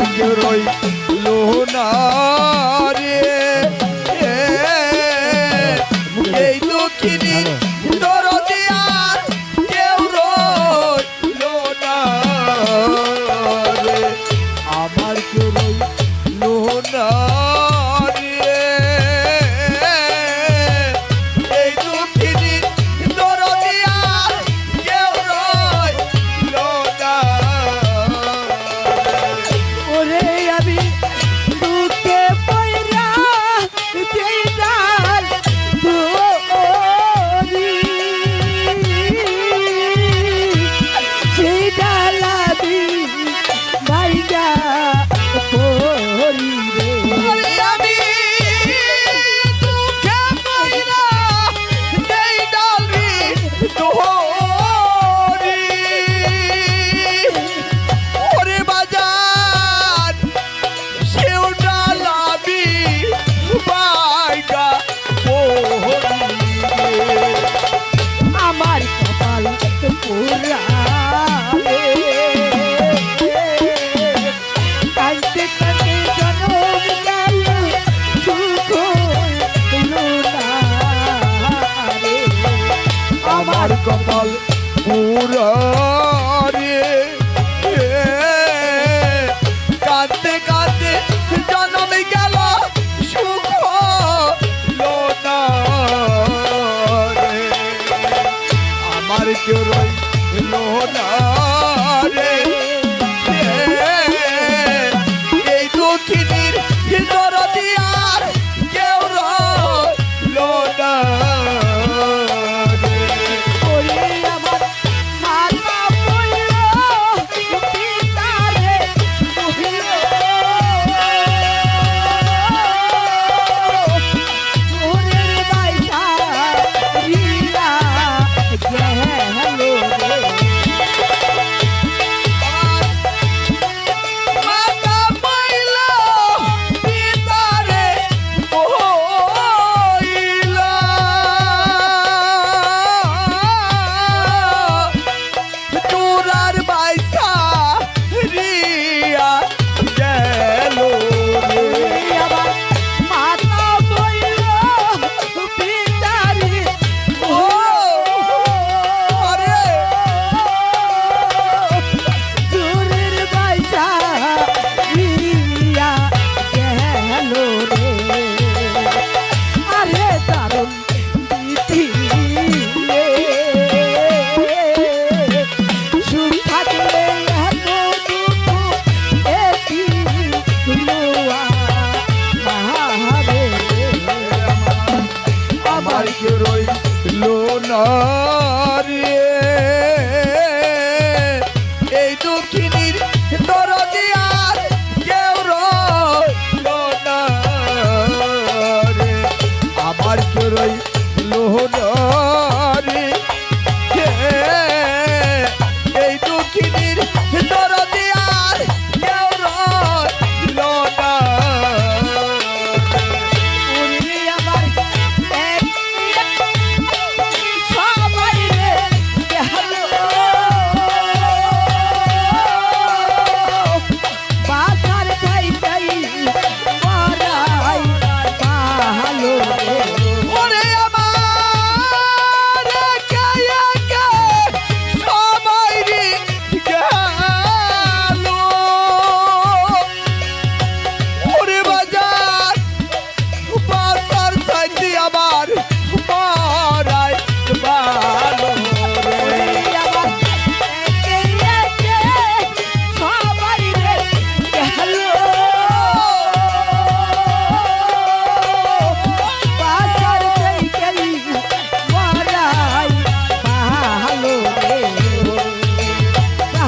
ভাগ্য রই লোহনা রে এই দক্ষিণী পুরারে কাঁদতে কাঁদতে জনমে গেল সুখ আমার কেউ রইল না। oh.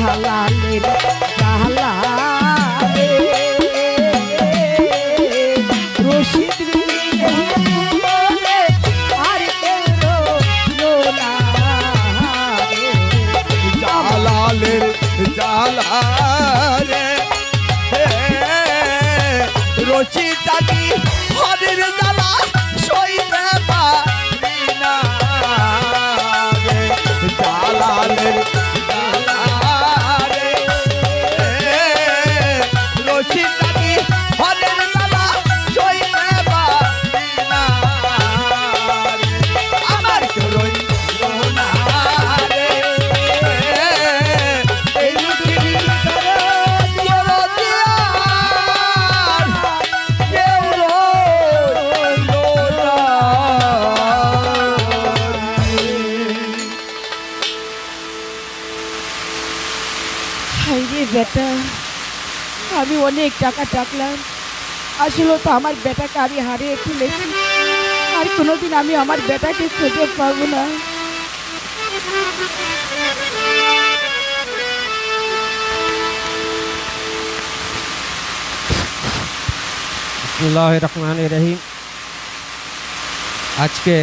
জাহালালে জাহালালে রশিদ আর জাহালালে জাহালালে রশিদ হরের জ্বালা হাই রে বেটা আমি অনেক টাকা টাকলাম আসলে তো আমার বেটাকে আমি হারিয়ে ফেলেছি আর কোনোদিন আমি আমার বেটাকে খুঁজে পাবো না বিসমুল্লাহ রহমান রহিম আজকে